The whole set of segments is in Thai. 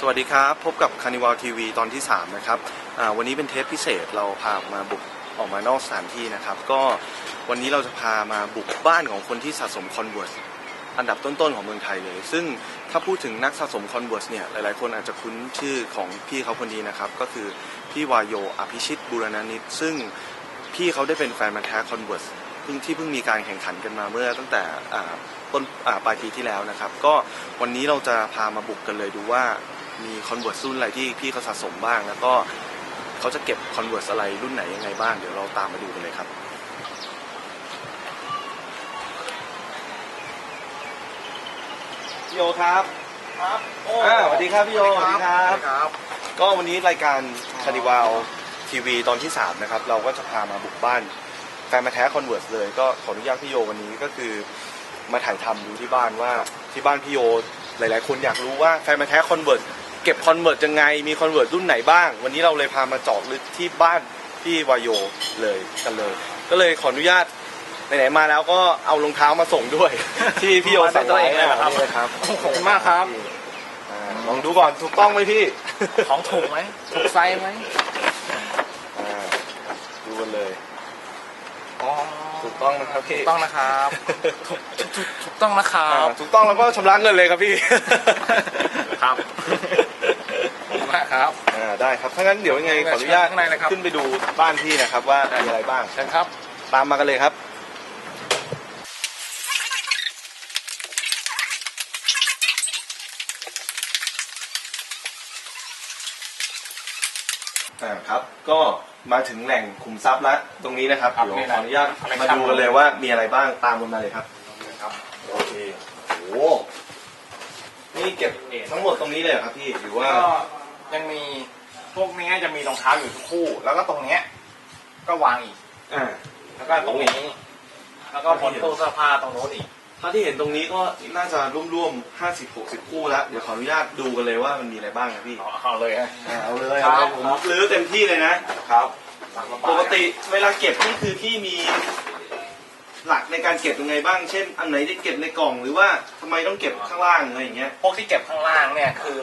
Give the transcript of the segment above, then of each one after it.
สวัสดีครับ พบกับคานิวัลทีวีตอนที่ 3 นะครับวันนี้เป็นเทปพิเศษเราพามาบุกออกมานอกสถานที่นะครับ ก็วันนี้เราจะพามาบุกบ้านของคนที่สะสมคอนเวิร์สอันดับต้นๆของเมืองไทยเลย ซึ่งถ้าพูดถึงนักสะสมคอนเวิร์สเนี่ย หลายๆ คนอาจจะคุ้นชื่อของพี่เขาคนนี้นะครับ ก็คือพี่วายโยอภิชิตบุรณนิตซึ่งพี่เขาได้เป็นแฟนมาแท้คอนเวิร์สเพิ่งที่เพิ่งมีการแข่งขันกันมาเมื่อตั้งแต่ต้นปลายปีที่แล้วนะครับ ก็วันนี้เราจะพามาบุกกันเลยดูว่า มีคอนเวิร์สรุ่นอะไรที่พี่เขาสะสมบ้าง แล้วก็เขาจะเก็บคอนเวิร์สอะไรรุ่นไหนยังไงบ้าง เดี๋ยวเราตามมาดูกันเลยครับ พี่โยครับ ครับโอ้อ่าสวัสดีครับพี่โยสวัสดีครับครับ ก็วันนี้รายการคานิวาลทีวีตอนที่ 3 นะครับ เราก็จะพามาบุกบ้านแฟนมาแท้คอนเวิร์สเลย ก็ขออนุญาตพี่โยวันนี้ก็คือมาถ่ายทำดูที่บ้านว่าที่บ้านพี่โยหลาย ๆ คนอยากรู้ว่าแฟนมาแท้คอนเวิร์ส เก็บคอนเวิร์สยังไง มีคอนเวิร์สรุ่นไหนบ้าง วันนี้เราเลยพามาเจาะลึกที่บ้านพี่วายโยเลยกันเลย ก็เลยขออนุญาตไหนๆมาแล้วก็เอารองเท้ามาส่งด้วย ที่พี่โยสั่งไว้มาด้วยเองเลยเหรอครับนี่เลยครับขอบคุณมากครับอ่าลองดูก่อนถูกต้องไหมพี่ ของถูกไหมถูกไซส์ไหมอ่าดูกันเลยอ๋อถูกต้องนะครับพี่ถูกต้องนะครับถูกถูกถูกถูกต้องนะครัอ่าบถูกต้องแล้วก็ชำระเงินเลยครับพี่ ครับ ขอบคุณมากครับ อ่าได้ครับถ้างั้นเดี๋ยวยังไงขออนุญาตข้างในเลยครับ ขึ้นไปดูบ้านพี่นะครับว่ามีอะไรบ้าง เชิญครับ ตามมากันเลยครับ อ่าครับ ก็มาถึงแหล่งขุมทรัพย์แล้วตรงนี้นะครับครับเดี๋ยวนี่ขนะออนุญาตอะไรมาครับดูกันเลยว่ามีอะไรบ้างตามกันมาเลยครับ ครับ โอเคโอ้ นี่เก็บทั้งหมดตรงนี้เลยเหรอครับพี่หรือว่าก็ยังมีพวกนี้จะมีรองเท้าอยู่ทุกคู่ แล้วก็ตรงเนี้ย ก็วางอีก อ่า แล้วก็ตรงนี้ แล้วก็บนตู้เสื้อผ้าตรงโน้นอีกเท่าที่เห็นตรงนี้ก็น่าจะร่วมๆห้าสิบหกสิบคู่แล้วเดี๋ยวขออนุญาตดูกันเลยว่ามันมีอะไรบ้างครับพี่เอาเอาเลยฮะเอาเลยครับ เอาผมรื้อเต็มที่เลยนะครับ ปกติเวลาเก็บนี่คือพี่มี หลักในการเก็บยังไงบ้าง เช่น อันไหนที่เก็บในกล่องหรือว่าทำไมต้องเก็บข้างล่างอะไรอย่างเงี้ย พวกที่เก็บข้างล่างเนี่ยคือ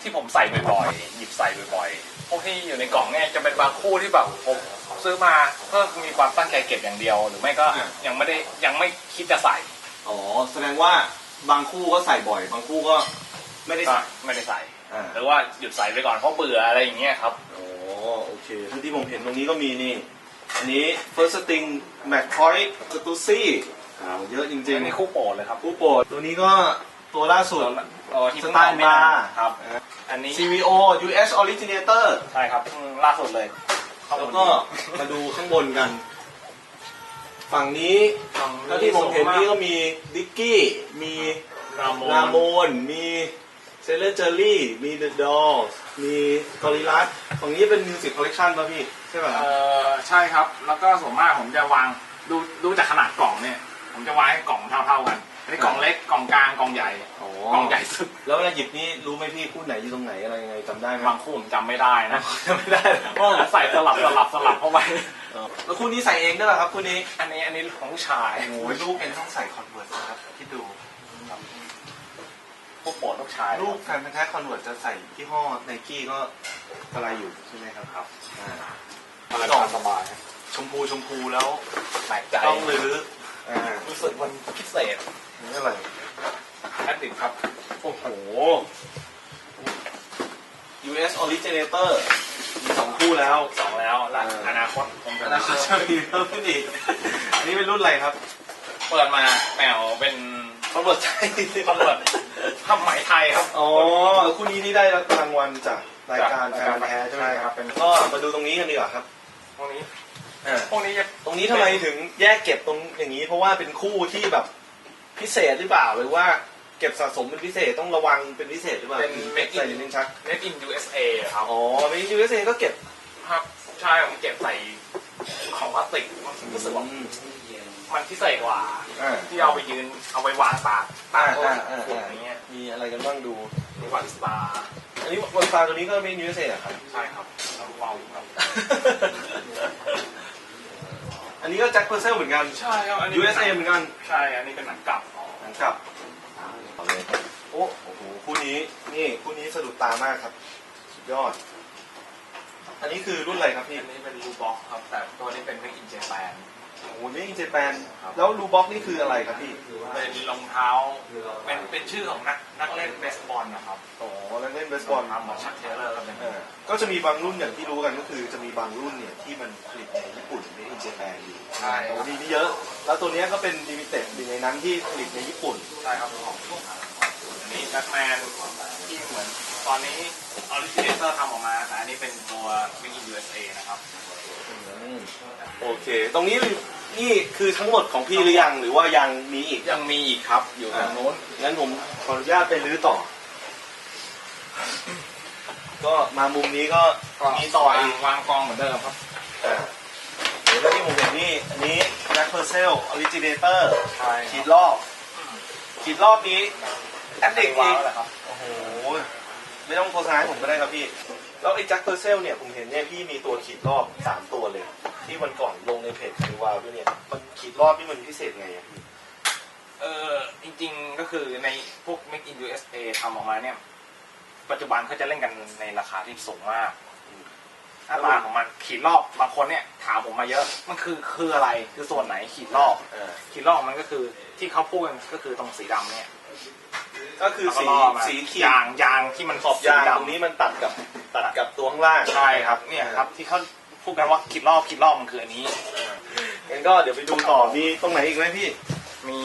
ที่ผมใส่บ่อยๆหยิบใส่บ่อยๆพวกที่อยู่ในกล่องเนี่ยจะเป็นบางคู่ที่แบบผมซื้อมาเพื่อมีความตั้งใจเก็บอย่างเดียว หรือไม่ก็อ่ายังไม่ได้ยังไม่คิดจะใส่อ๋อ แสดงว่าบางคู่ก็ใส่บ่อย บางคู่ก็ไม่ได้ก็ใส่ไม่ได้ใส่อ่าหรือว่าหยุดใส่ไปก่อนเพราะเบื่ออะไรอย่างเงี้ยครับอ๋อโอเคเท่าที่ผมเห็นตรงนี้ก็มีนี่ อันนี้ first sting mac point s t u s y เยอะจริงอันนี้คู่โปรดเลยครับๆผู้โปรดตัวนี้ก็ตัวล่าสุดเออที่สไตล์เพิ่งออกไม่นนบาร์ครับ อันนี้ CVO US originator ใช่ครับเพิ่งล่าสุดเลย แล้วก็มาดูข้างบนกัน ฝั่งนี้ฝั่งเท่าที่ผมเห็นนี่ก็มีดิกกี้ มีรามลาโมนมีเซเลอร์เจอรี่ มีเดอะดอลมีกอริลัสฝั่งนี้เป็นมิวสิกคอลเล t ชันป่ะพี่ ใช่ป่ะเออใช่ครับ แล้วก็ส่วนมากผมจะวางดูดูจากขนาดกล่องเนี่ย ผมจะวางให้กล่องเท่าๆกันอันนี้กล่องเล็กกล่องกลางกล่องใหญ่อ๋อกล่องใหญ่สุดแล้วเวลาหยิบนี่รู้ไหมพี่คู่ไหนอยู่ตรงไหนอะไรยังไงจำได้ไหมบางคู่ผมจำไม่ได้นะจำไม่ได้เพราะผมใส่สลับสลับสลับเข้าไปอ๋อแล้วคู่นี้ใส่เองด้วยเหรอครับคู่นี้อันนี้อันนี้ของผู้ชายโอ้ยลูกเองต้องใส่คอนเวิร์ตนะครับคิดดูพวกโปรดลูกชาย ลูกแฟนพันธุ์แท้คอนเวิร์ตจะใส่ยี่ห้อไนกี้ก็ อะไรอยู่ใช่ไหมครับครับอ่าอะไรกล่องสบายชมพูชมพูแล้วแปลกใจต้องรื้ออ่ารู้สึกมันพิเศษนี่อะไรแอดดิกครับ โอ้โห US originator มีสองคู่แล้วสองแล้วและเออออนาคตผมจะอนาคตจะมีเพิ่มขึ้นอีกอันนี้เป็นรุ่นอะไรครับ เปิดมาแมวเป็นคอนเวิร์ตใช่คอนเวิร์ ตผ้าไหมไทยครับ อ๋อคู่นี้นี่ได้รางวัลจากรายการแฟนแท้ใช่ไหมครับเป็นก็มาดูตรงนี้กันดีกว่าครับพวกนี้อ่าพวกนี้จะตรงนี้ทำไมถึงแยกเก็บตรงอย่างนี้ เพราะว่าเป็นคู่ที่แบบพิเศษหรือเปล่าหรือว่าเก็บสะสมเป็นพิเศษต้องระวังเป็นพิเศษหรือเปล่าเป็นถึง Make ใส่ in ลิ้นชัก Made in USA ครับอ๋อไม่ USA ก็เก็บครับใช่ผมเก็บใส่ของพลาสติกรู้สึกว่าอื มมันพิเศษกว่า อ่าที่เอาไปยืนเอาไปวางตากตากต้นอ่าอ่าฝุ่นอ่าอย่างเงี้ยมีอะไรกันบ้างดู มีวาริสตาอันนี้บนฟ้าตัวนี้ก็เป็น USA เหรอครับ ใช่ครับแล้ววาวครับอันนี้ก็แจ็คเพอร์เซลเหมือนกัน ใช่ครับอันนี้ USA เหมือนกันใช่อันนี้เป็นหนังกลับหลังกลับโอ้โหคู่นี้นี้นี่คู่นี้สะดุดตามากครับ สุดยอด อันนี้คือรุ่นอะไรครับพี่ อันนี้เป็นรูบ็อกครับแต่ตัวนี้เป็นเมกอินเจแปน โอ้โหนี่เจแปนครับแล้วรูบ็อกนี่คืออะไรครับพี่เป็นรองเท้าเป็นเป็นชื่อของนักนักเล่นเบสบอลนะครับอ๋อแล้วเล่นเบสบอลทำเหมือนชักเทเลอร์ก็เป็นเออก็จะมีบางรุ่นอย่างที่รู้กันก็คือจะมีบางรุ่นเนี่ยที่มันผลิตในญี่ปุ่นในอินเจแปนอยู่ใช่โอ้มีนี่เยอะ แล้วตัวเนี้ยก็เป็นลิมิเต็ดอยู่ในนั้นที่ผลิตในญี่ปุ่นใช่ครับของอันนี้แบทแมนที่เหมือนตอนนี้ออริจินเตอร์ทำออกมาแต่อันนี้เป็นตัวเมกอินยูเอสเอนะครับ โอเค ตรงนี้นี่คือทั้งหมดของพี่หรือยังหรือว่ายังมีอีกยังมีอีกครับ อยู่ทางโน้นงั้นผมขออนุญาตไปรื้อต่อ ก็มามุมนี้ก็มีต่อวางอีกวางกองเหมือนเดิมครับอ่าเดี๋ยวแล้วที่ผมเห็นนี่อันนี้แบ็คเพอร์เซลออริจิเนเตอร์ใช่ขีดรอบขีดรอบนี้แอดเด็กว้าอีวกแหละครับโอ้โหไม่ต้องโฆษณาให้ผมก็ได้ครับพี่ แล้วไอ้แจ็คเพอร์เซลเนี่ยผมเห็นเนี่ยพี่มีตัวขีดรอบสามตัวเลย ที่วันก่อนลงในเพจคาริวาวด้วยเนี่ย มันขีดรอบนี่มันพิเศษไงอะพี่เออจริงๆก็คือในพวก Make in USA ทำออกมาเนี่ย ปัจจุบันเขาจะเล่นกันในราคาที่สูงมากหน้าตาของมันขีดรอบบางคนเนี่ย ถามผมมาเยอะ มันคือคืออะไรคือส่วนไหนขีดรอบ เออ ขีดรอบมันก็คือที่เขาพูดกันก็คือตรงสีดำเนี่ยก็คือสีแล้วก็ล่อมาสีขีดยางยางที่มันขอบยางสีตรงนี้มันตัดกับตัดกับตัวข้างล่าง ใช่ครับเนี่ยครับ ที่เขา พูดกันว่าขีดรอบขีดรอบมันคืออันนี้งั้นก็เดี๋ยวไปดูต่อมีตรงไหนอีกไหมพี่ มี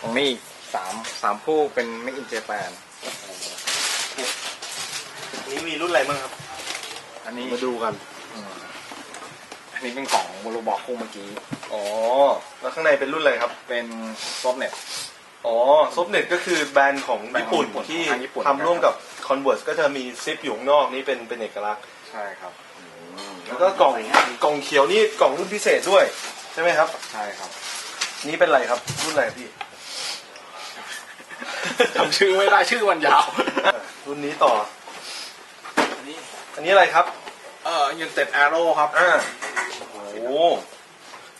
ตรงนี้อีกสามสามคู่เป็น Make in Japan อันนี้มีรุ่นอะไรบ้างครับ อันนี้มาดูกันอืมอันนี้เป็นกล่องบลูบอกคู่เมื่อกี้ อ๋อ แล้วข้างในเป็นรุ่นอะไรครับ เป็นซอฟเน็ตอ๋อซบเน็ตก็คือแบรนด์ของญี่ปุ่นแบรนด์ของญี่ปุ่นที่ทางญี่ปุ่นทำร่วมกับ Converse ก็จะมีซิปอยู่ข้างนอกนี่เป็นเป็นเอกลักษณ์ ใช่ครับแล้วก็กล่องกล่องเขียวนี่กล่องรุ่นพิเศษด้วย ใช่ไหมครับ ใช่ครับ นี่เป็นอะไรครับรุ่นอะไรพี่จำชื่อไม่ได้ชื่อมันยาวอะรุ่นนี้ต่อ อันนี้อันนี้อะไรครับ เอ่อยูนเต็ดแอโร่ครับอ่าโอ้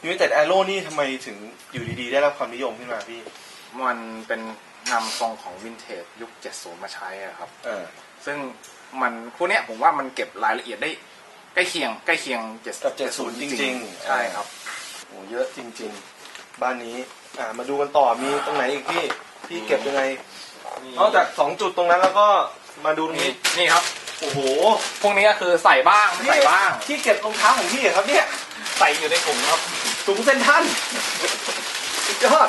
ยูนิเต็ดแอโร่นี่ทำไมถึงอยู่ดีๆ ได้รับความนิยมขึ้นมาพี่ มันเป็น นำทรงของวินเทจยุค 70 มาใช้อะครับ เออ ซึ่งมันคู่เนี้ยผมว่ามันเก็บรายละเอียดได้ใกล้เคียงใกล้เคียง70กับ70จริงๆ ใช่ครับ โอ้เยอะจริง ๆ บ้านนี้ อ่า มาดูกันต่อมีตรงไหนอีกพี่ พี่เก็บยังไงนอกจากสองจุดตรงนั้นแล้วก็มาดูตรงนี่นี้ นี่ครับ โอ้โห พวกนี้ก็คือใส่บ้างไม่ใส่บ้าง ที่เก็บรองเท้าของพี่เหรอครับเนี่ย ใส่อยู่ในถุงครับถุงเซนทรันสุดยอด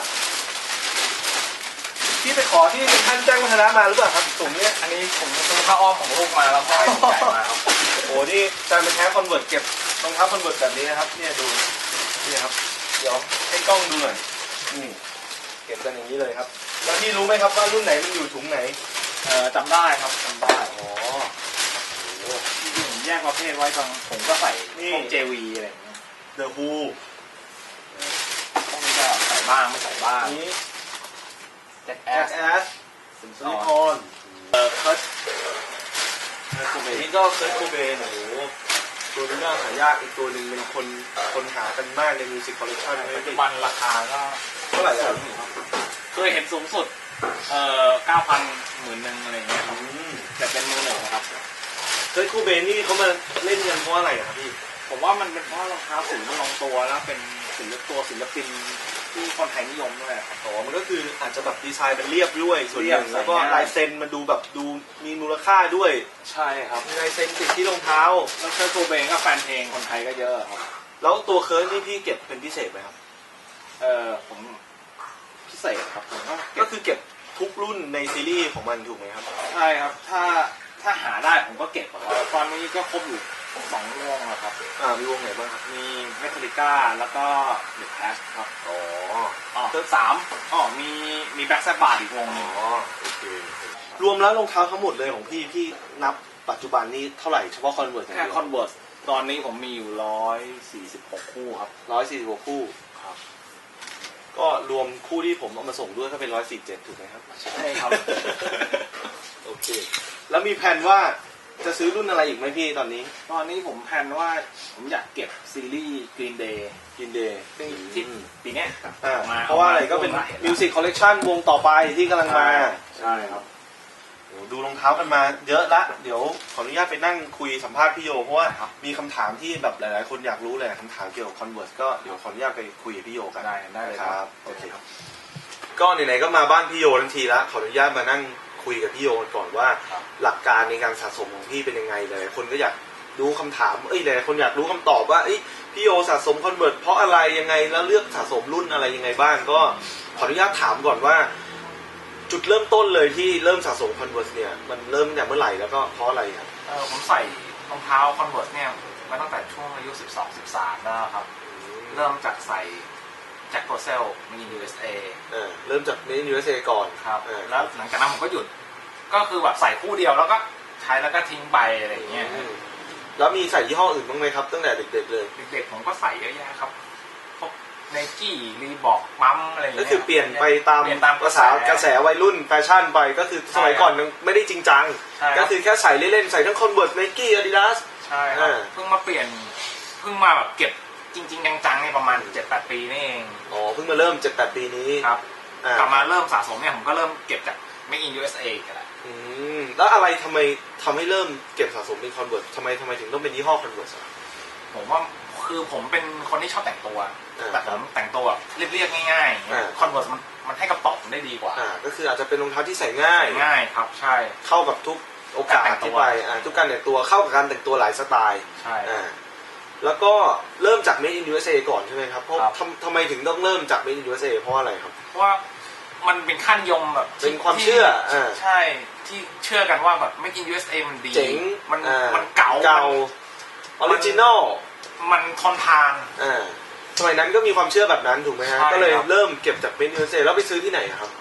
พี่ไปขอที่เซ็นทรันแจ้งวัฒนะมาหรือเปล่าครับถุงเนี้ยอันนี้ผมซื้อผ้าอ้อมของลูกมาแล้วก็ให้ผมจ่ายมาครับโอ้นี่จานเป็นแท้คอนเวิร์ตเก็บรองเท้าคอนเวิร์ตแบบนี้นะครับ เนี่ยดูนี่ครับ เดี๋ยวให้กล้องดูหน่อยนี่เก็บกันอย่างนี้เลยครับ แล้วพี่รู้ไหมครับว่ารุ่นไหนมันอยู่ถุงไหนเออจำได้ครับจำได้อ๋อจริงๆผมแยกประเภทไว้ตรงผมก็ใส่นี่พวกเจวีอะไรอย่างเงี้ยเดอะฮูพวกนี้ก็ใส่บ้างไม่ใส่บ้างอันนี้แจ็คแอแอสสแอสสินสลิคอนเอ่อเคิร์ตอันนี้ก็เคิร์ตโคเบนโอ้โหตัวนี้น่าหายากอีกตัวหนึ่งเป็นคนคนหากันมากในมิวสิกคอลเลคชันปัจจุบันราคาก็เท่าไหร่แล้วเคยเห็นสูงสุด เอ่อเก้าพันหมื่นหนึ่งอะไรอย่างเงี้ยครับอืมแต่เป็นมือหนึ่งนะครับ เคิร์ตโคเบนนี่เขามาเล่นกันเพราะอะไรอะครับพี่ผมว่ามันเป็นเพราะรองเท้าสีมันลงตัวแล้วเป็นศิลปตัวศิลปิน ที่คนไทยนิยมด้วยครับ อ๋อมันก็คืออาจจะแบบดีไซน์เป็นเรียบด้วยส่วนหนึ่งเรียบแล้วก็ใส่ง่ายลายเซ็นมันดูแบบดูมีมูลค่าด้วยใช่ครับมีลายเซ็นติดที่รองเท้า แล้วเคิร์ตโคเบนก็แฟนเพลงคนไทยก็เยอะครับ แล้วตัวเคิร์ตนี่พี่เก็บเป็นพิเศษไหมครับ เออผมพิเศษครับผมก็เก็ก็บคือเก็บทุกรุ่นในซีรีส์ของมันถูกไหมครับ ใช่ครับ ถ้าถ้าหาได้ผมก็เก็บอะครับตอนนี้ก็ครบอยู่ สองวงแล้วครับ อ่ามีวงไหนบ้างครับมีเมทัลิก้าแล้วก็เดอะแคสครับอ๋ออ๋อสามอ๋อมีมีแบ็กแซบบาร์อีกวงหนึงอ๋อโอเครวมแล้วรองเท้าทั้งหมดเลยของพี่พี่นับปัจจุบันนี้เท่าไหร่เฉพาะคอนเวิร์ตแค่คอนเวิร์สตอนนี้ผมมีอยู่ร้อยสี่สิบหกคู่ครับ ร้อยสี่สิบกว่าคู่ ครับ ก็รวมคู่ที่ผมเอามาส่งด้วยก็เป็นร้อยสี่เจ็ดถูกไหมครับ ใช่ครับ โอเค แล้วมีแผนว่า จะซื้อรุ่นอะไรอีกไหมพี่ตอนนี้ ตอนนี้ผมแพลนว่าผมอยากเก็บซีรีส์ Green Day กินเดย์ที่ที่ปีเนี้ยอ่าออกมาเพราะว่าอะไรก็เป็นออกมามิวสิกคอลเลกชันวงต่อไปที่กำลังมาใช่ใช่ครับโอ้ดูรองเท้ากันมาเยอะละ เดี๋ยวขออนุญาตไปนั่งคุยสัมภาษณ์พี่โย เพราะว่าครับมีคำถามที่แบบหลาย ๆ คนอยากรู้เลยคำถามเกี่ยวกับ Converse ก็เดี๋ยวขออนุญาตไปคุยกับพี่โยกันได้ได้เลยครับ โอโอเคเคครับ ก็ไหนๆก็มาบ้านพี่โยทันทีละขออนุญาตมานั่ง คุยกับพี่โยกันก่อนว่าครับหลักการในการสะสมของพี่เป็นยังไงเลยคนก็อยากรู้คำถามเอ้ยหลายๆคนอยากรู้คำตอบว่าเอ้ยพี่โยสะสมคอนเวิร์ตเพราะอะไรยังไงแล้วเลือกสะสมรุ่นอะไรยังไงบ้างก็ขออนุญาตถามก่อนว่า จุดเริ่มต้นเลยที่เริ่มสะสมคอนเวิร์ตเนี่ยมันเริ่มจากเมื่อไหร่แล้วก็เพราะอะไรครับเออผมใส่รองเท้าคอนเวิร์สเนี่ยมาตั้งแต่ช่วงอายุ 12 13แล้วครับ เริ่มจากใส่ แจ็คโกเซลมินิ USA เออเริ่มจากใน USA ก่อนครับเออแล้วหลังจากนั้นผมก็หยุด ก็คือแบบใส่คู่เดียวแล้วก็ใช้แล้วก็ทิ้งไปอะไรอย่างเงี้ยอืมแล้วมีใส่ยี่ห้ออื่นบ้างไหมครับตั้งแต่เด็กๆเลย เด็กๆผมก็ใส่เยอะแยะครับพวกไนกี้รีบอกปั๊มอะไรอย่างก็เงี้ยคือเปลี่ยนไปตามเปลี่ยนตามภาษากระแสวัยรุ่นแฟชั่นไปก็คือสมัยก่อนยังไม่ได้จริงจังใช่คก็รับคือแค่ใส่เล่นๆใส่ทั้งคอนเวิร์ตไนกี้อาดิดาสใช่ครับอ่าเพิ่งมาเปลี่ยนเพิ่งมาแบบเก็บ จริง ๆ จังๆเนี่ยประมาณ7-8ปีนี่เองอ๋อเพิ่งมาเริ่มเจ็ดแปดปีนี้ครับอ่ากลับมาเริ่มสะสมเนี่ยผมก็เริ่มเก็บจาก Make in USA กันแหละอืมแล้วอะไรทำไมทำให้เริ่มเก็บสะสมเป็นคอนเวิร์ตทำไมทำไมถึงต้องเป็นยี่ห้อคอนเวิร์ตผมว่าคือผมเป็นคนที่ชอบแต่งตัวอ่าแต่ผมแต่งตัวแบบเรียบๆง่ายๆอ่าคอนเวิร์สมันมันให้กระเป๋าผมได้ดีกว่าอ่าก็คืออาจจะเป็นรองเท้าที่ใส่ง่ายใส่ง่ายครับใช่เข้ากับทุกโอกาสการแต่งตัวที่ไปอ่าทุกการแต่งตัวเข้ากับการแต่งตัวหลายสไตล์ใช่อ่า แล้วก็เริ่มจาก Made in USA ก่อนใช่ไหมครับเพราะครับ ทำทำไมถึงต้องเริ่มจาก Made in USA เพราะอะไรครับ เพราะว่ามันเป็นขั้นนิยมแบบที่เป็นความเชื่อที่อ่าใช่ที่เชื่อกันว่าแบบ Make in USA มันดีเจ๋งมันอ่ามันเก่าเก่าออริจินอลมันทนทาน อ่าสมัยนั้นก็มีความเชื่อแบบนั้นถูกไหมฮะใช่ก็เลยครับเริ่มเก็บจาก Made in USA แล้วไปซื้อที่ไหนครับ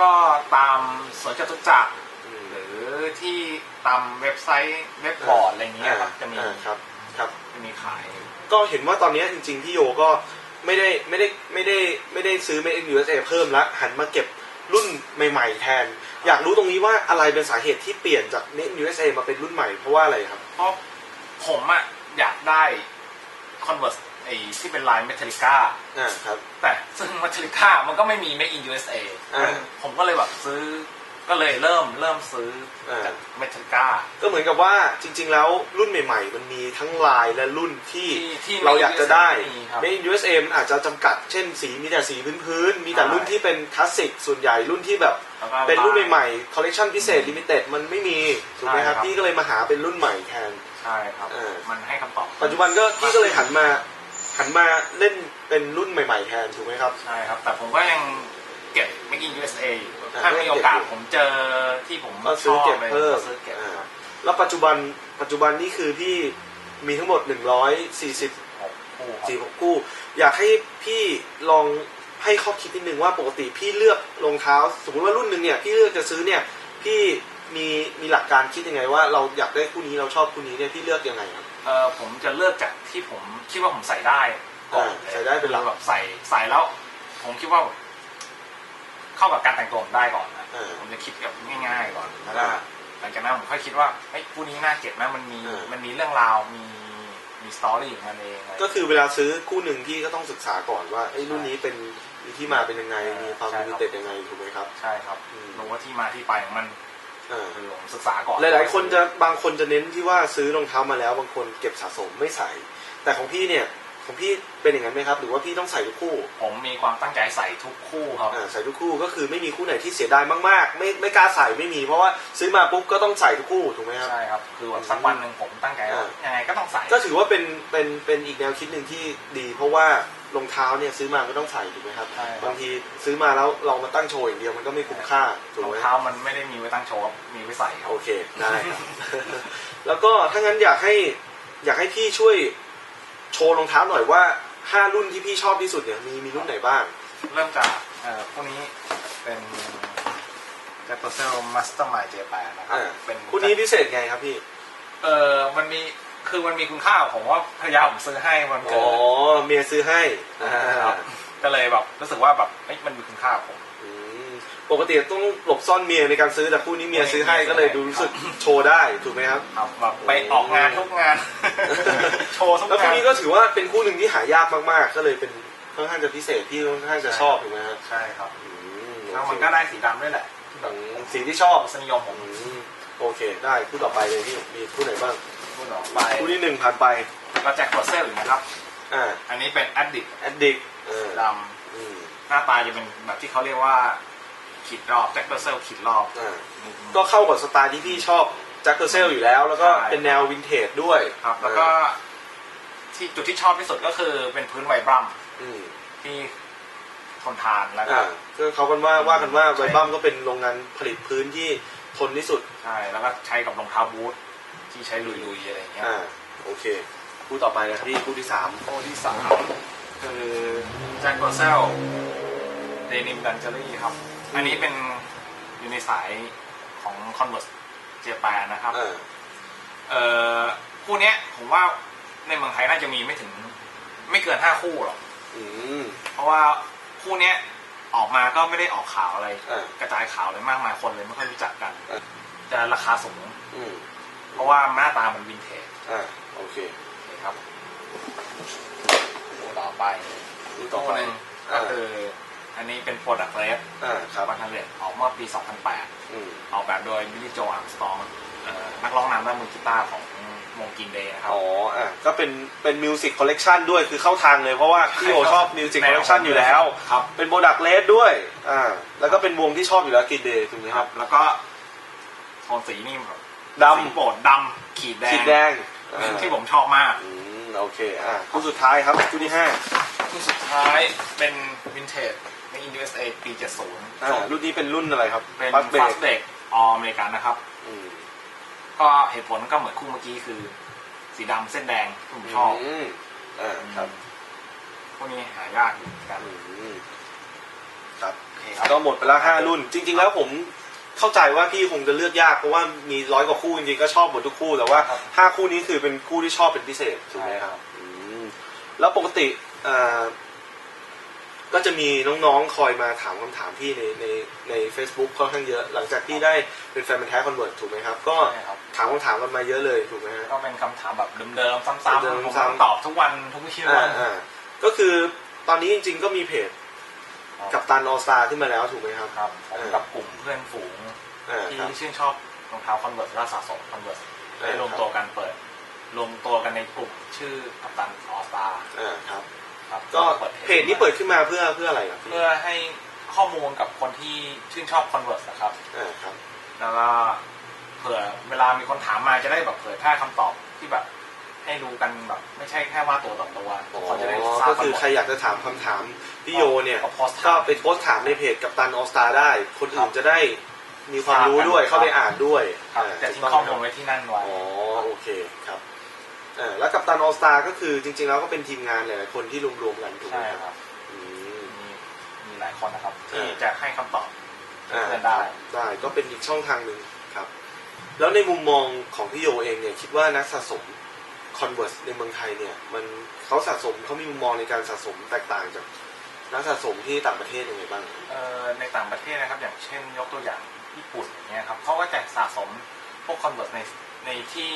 ก็ตามสวนจตุจักรอืมหรือที่ตามเว็บไซต์เว็บบอร์ดอะไรอย่างเงี้ยครับจะมี อ่าครับครับจะ มีขาย ก็เห็นว่าตอนนี้จริงๆพี่โยก็ไม่ได้ไม่ได้ไม่ได้ไม่ได้ซื้อ Made in USA เพิ่มละหันมาเก็บรุ่นใหม่ ๆ แทน อยากรู้ตรงนี้ว่าอะไรเป็นสาเหตุที่เปลี่ยนจาก Made in USA มาเป็นรุ่นใหม่เพราะว่าอะไรครับ เพราะผมอะอยากได้ Converse ไอ้ที่เป็นลาย Metallica อ่าครับ แต่ซึ่ง Metallica มันก็ไม่มี Make in USA อ่า ผมก็เลยแบบซื้อก็เลยเริ่มเริ่มซื้อจาก Metallica ก็เหมือนกับว่าจริง ๆ แล้วรุ่นใหม่ ๆ มันมีทั้งลายและรุ่นที่ที่ที่เราอยากจะได้ ไม่มีครับ Made in USA มันอาจจะจำกัด เช่นสีมีแต่สีพื้นๆมีแต่ใช่รุ่นที่เป็นคลาสสิกส่วนใหญ่รุ่นที่แบบ แล้วก็ เป็นรุ่นลายใหม่ๆคอลเลคชันพิเศษลิมิเต็ดมันไม่มีถูกไหมครับใช่ครับ พี่ก็เลยมาหาเป็นรุ่นใหม่แทน ใช่ครับ เออ มันให้คำตอบปัจจุบันก็พี่ก็เลยหันมาหันมาเล่นเป็นรุ่นใหม่ ๆแทนถูกไหมครับ ใช่ครับ แต่ผมก็ยังเก็บ Make in USA อยู่อ่า ถ้ามีโอกาสเก็บอยู่ผมเจอที่ผมก็ชซื้ออบเก็บเลยเพิ่มก็ซื้อเก็บอ่าครับแล้วปัจจุบันปัจจุบันนี่คือพี่มีทั้งหมด140หกคู่ครับสี่หกคู่ อยากให้พี่ลองให้ข้อคิดนิดนึงว่าปกติพี่เลือกรองเท้า สมมติว่ารุ่นหนึ่งเนี่ยพี่เลือกจะซื้อเนี่ยพี่มีมีหลักการคิดยังไงว่าเราอยากได้คู่นี้เราชอบคู่นี้เนี่ยพี่เลือกยังไงครับเออผมจะเลือกจากที่ผมคิดว่าผมใส่ได้ก่อนอ่าใส่ได้เป็นหลักแบบใส่ใส่แล้ว ผมคิดว่าแบบ เข้ากับการแต่งตัวผมได้ก่อนนะอ่าผมจะคิดแบบง่ายๆก่อนแล้วก็อ่าหลังจากนั้นผมค่อยคิดว่าเฮ้ยคู่นี้น่าเก็บนะมันมีอ่ามัมันมีเรื่องราวมีมีสตอรี่ของมันเองอะไรก็คือเวลาซื้อคู่หนึ่งพี่ก็ต้องศึกษาก่อนว่าไอ้ยรุ่นนี้เป็นมีที่มาเป็นยังไงมีความลิมิเต็ดยังไงถูกไหมครับ ใช่ครับอืม รู้ว่าที่มาที่ไปของมันอ่าคือผมศึกษาก่อนหลาย ๆ คนจะบางคนจะเน้นที่ว่าซื้อรองเท้ามาแล้ว บางคนเก็บสะสมไม่ใส่ แต่ของพี่เนี่ย ของพี่เป็นอย่างนั้นไหมครับ หรือว่าพี่ต้องใส่ทุกคู่ผมมีความตั้งใจใส่ทุกคู่ครับอ่าใส่ทุกคู่ก็คือไม่มีคู่ไหนที่เสียดายมากๆ ไม่ไม่กล้าใส่ไม่มี เพราะว่าซื้อมาปุ๊บก็ต้องใส่ทุกคู่ถูกไหมครับใช่ครับคือแบบสักวันหนึ่งผมตั้งใจว่าอ่ายังไงก็ต้องใส่ก็ถือว่าเป็นเป็นเป็นอีกแนวคิดหนึ่งที่ดี เพราะว่ารองเท้าเนี่ยซื้อมาก็ต้องใส่ถูกไหมครับใช่ครับบางทีซื้อมาแล้วเรามาตั้งโชว์อย่างเดียวมันก็ไม่คุ้มค่าถูกรองไหมเท้ามันไม่ได้มีไว้ตั้งโชว์ครับมีไว้ใส่ครับโอเคได้ครับแล้วก็ถ้างั้นอยากให้อยากให้พี่ช่วย โชว์รองเท้าหน่อยว่าห้ารุ่นที่พี่ชอบที่สุดเนี่ยมีมีรุ่นไหนบ้าง เริ่มจากเอ่อพวกนี้เป็นแจ็คเปอร์เซลมาสเตอร์มายเจแปนนะครับ อ่าเป็นคู่นี้พิเศษไงครับพี่ เออมันมีคือมันมีคุณค่าของผมว่าภรรยาผมซื้อให้วันอ๋เกิอ ดเมียซื้อให้ครับก็เลยแบบรู้สึกว่าแบบเอ้ยมันมีคุณค่ากับผม อืม ปกติต้องหลบซ่อนเมียในการซื้อแต่คู่นี้เมียซื้อให้ไม่ก็เลยดูรู้สึกโชว์ได้ถูกไหมครับ ครับแบบไปออกงานทุกงาน โชว์ทุกแล้วคู่งานนี้ก็ถือว่าเป็นคู่หนึ่งที่หายากมากๆ ก็เลยเป็นค่อนข้างจะพิเศษที่ค่อนข้างจะชอบถูกไหมครับใช่ครับอืมแล้วมันก็ได้สีดำด้วยแหละอแบบอืมสีที่ชอบรสนิยมผมอืมโอเค ได้คู่ต่อไปเลยพี่มีคู่ไหนบ้างพูดออกไปคู่ที่หนึ่งผ่านไปก็แจ็คพอเซลนะครับอ่าอันนี้เป็นแอดดิกแอดดิกเออดอืมำหน้าตาจะเป็นแบบที่เขาเรียกว่า ขีดรอบแจ็คพอเซลขีดรอบ อ่าก็เข้ากับสไตล์ที่พี่ชอบแจ็คเกอร์เซลอยู่แล้ว แล้วก็ใช่ เป็นแนววินเทจด้วยครับ แล้วก็ที่จุดที่ชอบที่สุดก็คือเป็นพื้นไวบรัมอืมที่ทนทานแล้วก็อ่าก็เขากันว่าว่ากันว่าใช่ไวบัมก็เป็นโรงงานผลิตพื้นที่ทนที่สุด ใช่แล้วก็ใช้กับรองเท้าบูทที่ใช้ลุยๆอะไรอย่างเงี้ย อ่า โอเค คู่ต่อไปนะครับพี่คู่ที่สามคู่ที่สามคือแจ็คพอเซลเดนิมดันเจอรี่ครับ อันนี้เป็นอยู่ในสายของ Converse เจแปนนะครับอ่าเอ่อคู่เนี้ยผมว่าในเมืองไทยน่าจะมีไม่ถึง ไม่เกินห้าคู่หรอก อืม เพราะว่าคู่เนี้ยออกมาก็ไม่ได้ออกข่าวอะไรอ่ากระจายข่าวอะไรมากมายคนเลยไม่ค่อยรู้จักกันอ่าจะราคาสูง อืมเพราะว่าหน้าตามันวินเทจอ่าโอเคนะครับคู่ต่อไปคู่ต่อคู่ไปหนึ่งก็คืออั นนี้เป็น Product Red อ่าครับวันทันเลออกเมื่อปี 2008 อืมออกแบบโดยบิลลี่โจอาร์มสตองนักร้องนำและมือกีตาร์ของวงกินเดย์นะครับ อ๋ออ่าก็เป็นเป็นมิวสิกคอลเลกชันด้วยคือเข้าทางเลยเพราะว่าพี่โอชอบมิวสิกคอลเลกชันอยู่แล้วครับ เป็นโปรดักเลสด้วยอ่าแล้วก็เป็นวงที่ชอบอยู่แล้วกินเดย์ถูกไหมคครัรับบแล้วก็โทนสีนี่แบบดสีโปรดดำขีดแดงำขีดแดงอ่าที่ผมชอบมาก อืมโอเคอ่าคู่สุดท้ายครับคู่ที่ห้า ที่สุดท้ายเป็นวินเทจ ใน USA ปี 70 อ่ารุ่นนี้เป็นรุ่นอะไรครับเป็น Fast Break Fast Break ออเมริกันนะครับ อืมก็เหตุผลก็เหมือนคู่เมื่อกี้คือ สีดำเส้นแดงที่ผมชอบอืมอ่าครับพวกนี้หายากอยู่เหมือนกันอืมครับ โอเคครับ ก็หมดไปแล้วห้ารุ่น จริง ๆ แล้วผมเข้าใจว่าพี่คงจะเลือกยากเพราะว่ามีร้อยกว่าคู่จริงๆก็ชอบหมดทุกคู่แต่ว่าครับห้าคู่นี้คือเป็นคู่ที่ชอบเป็นพิเศษถูกไหมครับอืมแล้วปกติอ่า ก็จะมีน้องๆคอยมาถามคำถามพี่ในในใน Facebook ค่อนข้างเยอะ หลังจากที่ได้เป็นแฟนเป็นแท้คอนเวิร์ตถูกไหมครับ ก็ใช่ครับถามคำถามกันมาเยอะเลยถูกไหมฮะก็เป็นคำถามแบบเดิมๆซ้ำเดิมๆๆผมซ้ำต้องตอบทุกวันทุกวิชอ่าวันอ่าก็คือตอนนี้จริงๆก็มีเพจกับตันออสตาขึ้นมาแล้วถูกไหมครับครับผมเออกับกลุ่มเพื่อนฝูงอ่าที่ครับชื่นชอบรองเท้าคอนเวิร์สและสะสมคอนเวิร์สเออได้รวมตัวกันเปิดรวมตัวกันในกลุ่มชื่อกัปตันออสตาอ่าครับ ครับก็เพจนี้เปิดขึ้นมาเพื่อเพื่ออะไรครับพี่เพื่อให้ข้อมูลกับคนที่ชื่นชอบคอนเวิร์สนะครับอ่าครับ แล้วก็เผื่อเวลามีคนถามมาจะได้แบบเผยแพร่คำตอบที่แบบให้ดูกันแบบไม่ใช่แค่ว่าตัวต่อตัวทุกคนจะได้ทราบก็กันคือหมดใครอยากจะถามคำถามพี่โยเนี่ยก็โพสต์ก็ถามไปโพสต์ถามในเพจกับตันออสตาได้ คนครัอื่นบจะได้มีความรู้ด้วยครับเข้าไปอ่านด้วยครับอ่าจะทิ้งถูกข้อต้มูลไว้ที่นั่นไว้อ๋อโอเคครับ อ่าแล้วกับตันออสตาก็คือจริงๆแล้วก็เป็นทีมงานหลายๆคนที่รวมๆกันถูกไหมใช่ครับครับอืม มีมีหลายคนนะครับ ที่เออจะให้คำตอบอ่าเพื่อนได้ ได้ก็เป็นอีกช่องทางหนึ่งครับ แล้วในมุมมองของพี่โยเองเนี่ยคิดว่านักสะสมคอนเวิร์สในเมืองไทยเนี่ย มันเขาสะสมเขามีมุมมองในการสะสมแตกต่างจากนักสะสมที่ต่างประเทศยังไงบ้าง เอ่อในต่างประเทศนะครับอย่างเช่นยกตัวอย่างญี่ปุ่นอย่างเงี้ยครับเขาก็จะสะสมพวกคอนเวิร์สในในที่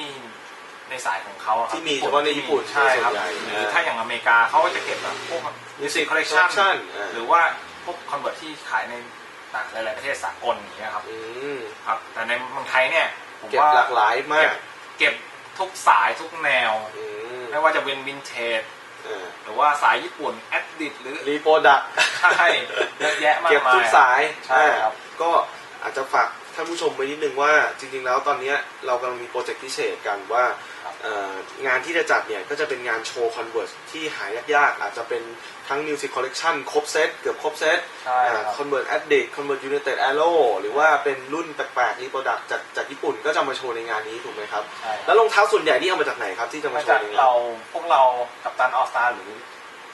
ในสายของเขาอะครับที่มีเฉพาะในญี่ปุ่นใช่ครับ ส่วนใหญ่หรือถ้าอย่างอเมริกาเขาก็จะเก็บแบบพวก Music collection Collection อ่า หรือว่าพวกคอนเวิร์สที่ขายในต่างหลายๆประเทศสากลอย่างเงี้ยครับอืมครับ แต่ในเมืองไทยเนี่ยผมเก็บว่าหลากหลายมากเก็บทุกสายทุกแนว อืมไม่ว่าจะเป็นวินเทจอ่าหรือว่าสายญี่ปุ่นแอดดิหรือ รีโปรดักใช่เยอะแยะมากเก็บมายทุกสายใช่ครับ อ่าก็อาจจะฝากท่านผู้ชมไว้นิดนึงว่าจริงๆแล้วตอนเนี้ยเรากำลังมีโปรเจกต์พิเศษกันว่าครับเอ่อ งานที่จะจัดเนี่ยก็จะเป็นงานโชว์คอนเวิร์สที่หายากๆ อาจจะเป็นทั้งมิวสิกคอลเล t ชันครบเซตเกือบครบเซตใช่ครับคอนเวิร์ตแอดดิกคอนเวิร์ตยูเนเต็ดแอโรหรือว่าเป็นรุ่นแปลกๆรีโปรดักจากจากญี่ปุ่นก็จะมาโชว์ในงานนี้ถูกไหมครับใช่แล้วรองเท้าส่วนใหญ่นี่เอามาจากไหนครับที่จะมามาโชจากว์ในงานเราพวกเรากับตันออสตาหรือ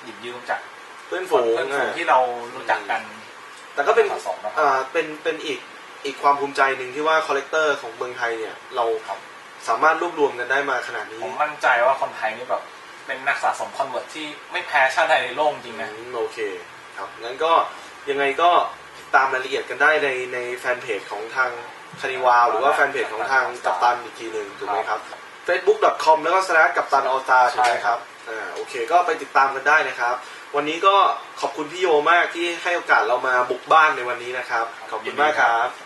หยิบยืมจากเพื่อนคฝูนงเพื่อนฝูงอ่าที่เรารู้จักกัน แต่ก็เป็นสะสมนะครับอ่าเป็นเป็นอีกอีกความภูมิใจหนึ่งที่ว่าคอลเลกเตอร์ของเมืองไทยเนี่ยเราครับ สามารถรวบรวมกันได้มาขนาดนี้ผมมั่นใจว่าคนไทยนี่แบบเป็นนักสะสมคอนเวิร์ตที่ไม่แพ้ชาติใดในโลกจริงนะอืมโอเคครับงั้นก็ยังไงก็ติดตามรายละเอียดกันได้ในในแฟนเพจของทางคานิวาวหรือว่าแฟนเพจของทางกัปตันอีกทีหนึ่งถูกไหมครับ facebook.com แล้วก็ slash กัปตันออตาถูกไหมครับอ่าโอเค ก็ไปติดตามกันได้นะครับ วันนี้ก็ขอบคุณพี่โยมากที่ให้โอกาสเรามาบุกบ้านในวันนี้นะครับ ขอบคุณมากครับขอบ